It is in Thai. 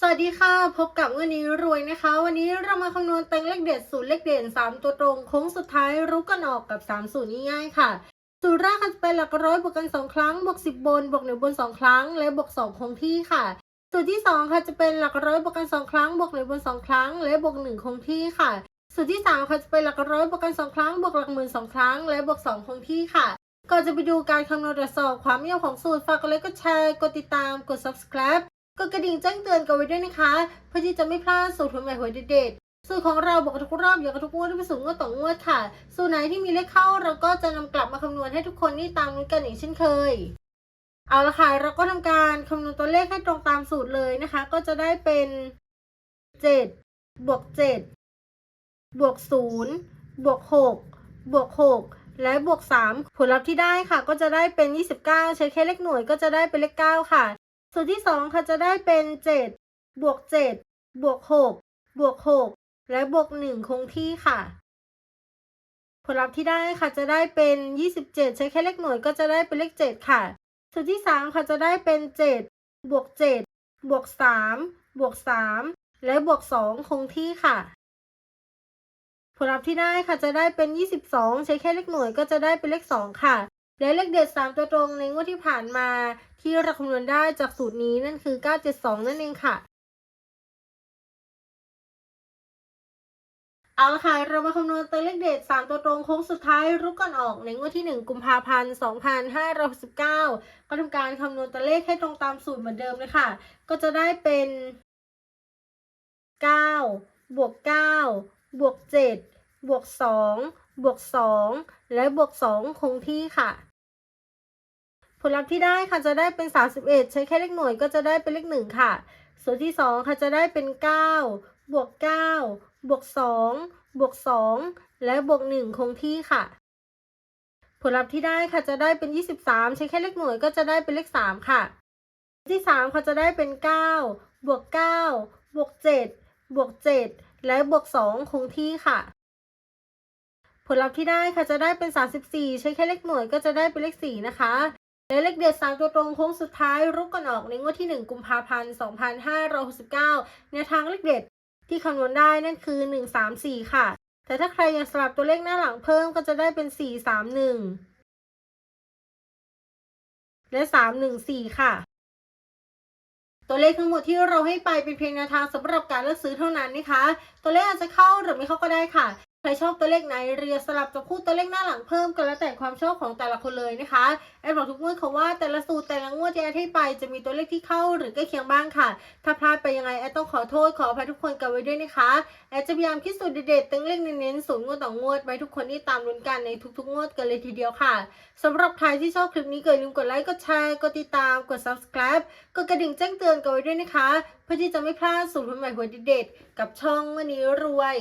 สวัสดีค่ะ พบกับวันนี้รวยนะคะ วันนี้เรามาคำนวณแตงเลขเด็ดสูตรเลขเด่น 3 ตัวตรงโค้งสุดท้ายรู้กันออกกับ 3 สูตรง่ายๆค่ะ สูตรแรกค่ะจะเป็นหลักร้อยบวกกัน 2 ครั้งบวก10 บนบวก1บน 2 ครั้ง และบวก2คงที่ค่ะ สูตรที่ 2 ค่ะจะเป็นหลักร้อยบวกกัน 2 ครั้งบวก1บน 2 ครั้ง และบวก1คงที่ค่ะ สูตรที่ 3 ค่ะจะเป็นหลักร้อยบวกกัน 2 ครั้งบวกหลักหมื่น2ครั้ง และบวก2คงที่ค่ะก่อนจะไปดูการคำนวณตรวจสอบความยาวของสูตรฝากกดไลค์กดแชร์กดติดตามกด subscribe กดกระดิ่งแจ้งเตือนกันไว้ด้วยนะคะ เพื่อที่จะไม่พลาดสูตรใหม่ๆหัวเด็ดๆสูตรของเราบอกทุกรอบอยากให้ทุกงวดที่ไปสูงงวดต่องวดค่ะ สูตรไหนที่มีเลขเข้าเราก็จะนำกลับมาคำนวณให้ทุกคนนี่ตามนู้นกันอย่างเช่นเคย เอาละค่ะเราก็ทำการคำนวณตัวเลขให้ตรงตามสูตรเลยนะคะ ก็จะได้เป็น7บวก7บวก0บวก6บวก6และบวก 3 ผลลัพธ์ที่ได้ค่ะ ก็จะได้เป็น 29 ใช้แค่เลขหน่วยก็จะได้เป็นเลข 9 ค่ะ สูตรที่สองค่ะจะได้เป็นเจ็ดบวกเจ็ดบวกหกบวกหกและบวกหนึ่งคงที่ค่ะ ผลลัพธ์ที่ได้ค่ะจะได้เป็นยี่สิบเจ็ดใช้แค่เลขหน่วยก็จะได้เป็นเลขเจ็ดค่ะสูตรที่สามค่ะจะได้เป็นเจ็ดบวกเจ็ดบวกสามบวกสามและบวกสองคงที่ค่ะ ผลลัพธ์ที่ได้ค่ะจะได้เป็นยี่สิบสองใช้แค่เลขหน่วยก็จะได้เป็นเลขสองค่ะ และเลขเด็ด 3 ตัวตรงในงวดที่ผ่านมาที่เราคำนวณได้จากสูตรนี้นั่นคือ 972 นั่นเองค่ะ เอาละค่ะเรามาคำนวณตัวเลขเด็ด 3 ตัวตรงโค้งสุดท้ายรู้ก่อนออกในงวดที่ 1 กุมภาพันธ์ 2569 ก็ทำการคำนวณตัวเลขให้ตรงตามสูตรเหมือนเดิมเลยค่ะ ก็จะได้เป็น 9 บวก 9 บวก 7 บวก 2 บวก 2 และบวก 2 คงที่ค่ะ ผลลัพธ์ที่ได้ค่ะจะได้เป็น 31 ใช้แค่เลขหน่วยก็จะได้เป็นเลข 1 ค่ะ ส่วนที่ 2 ค่ะจะได้เป็น 9 บวก 9 บวก 2 บวก 2 และบวก 1 คงที่ค่ะ ผลลัพธ์ที่ได้ค่ะจะได้เป็น 23 ใช้แค่เลขหน่วยก็จะได้เป็นเลข 3 ค่ะ ที่3ค่ะจะได้เป็น 9 บวก 9 บวก 7 บวก 7 และบวก 2 คงที่ค่ะ ผลลัพธ์ที่ได้ค่ะจะได้เป็น 34 ใช้แค่เลขหน่วยก็จะได้เป็นเลข 4 นะคะ และเลขเด็ด3ตัวตรงโค้งสุดท้ายรุกกันออกในงวดที่ 1 กุมภาพันธ์ 2569แนวทางเลขเด็ดที่คำนวณได้นั่นคือ 1 3 4 ค่ะ แต่ถ้าใครอยากสลับตัวเลขหน้าหลังเพิ่มก็จะได้เป็น 4 3 1 และ 3 1 4 ค่ะตัวเลขทั้งหมดที่เราให้ไปเป็นเพียงแนวทางสำหรับการเลือกซื้อเท่านั้นนะคะ ตัวเลขอาจจะเข้าหรือไม่เข้าก็ได้ค่ะ ใครชอบตัวเลขไหนเรียสลับจะพูดตัวเลขหน้าหลังเพิ่มกันแล้วแต่ความชอบของแต่ละคนเลยนะคะแอดบอกทุกงวดเขาว่าแต่ละสูตรแต่ละงวดที่แอดให้ไปจะมีตัวเลขที่เข้าหรือใกล้เคียงบ้างค่ะ ถ้าพลาดไปยังไงแอดต้องขอโทษขออภัยทุกคนกันไว้ด้วยนะคะแอดจะพยายามคิดสูตรเด็ดๆตั้งเลขเน้นๆสูตรงวดต่องวดไว้ทุกคนที่ตามลุ้นกันในทุกๆ งวดกันเลยทีเดียวค่ะสำหรับใครที่ชอบคลิปนี้เก็อย่าลืมกดไลค์กดแชร์กดติดตามกด subscribe กดกระดิ่งแจ้งเตือนกันไว้ด้วยนะคะ เพื่อที่จะไม่พลาดสูตรใหม่ๆหัวเด็ดๆกับช่องวันนี้รวย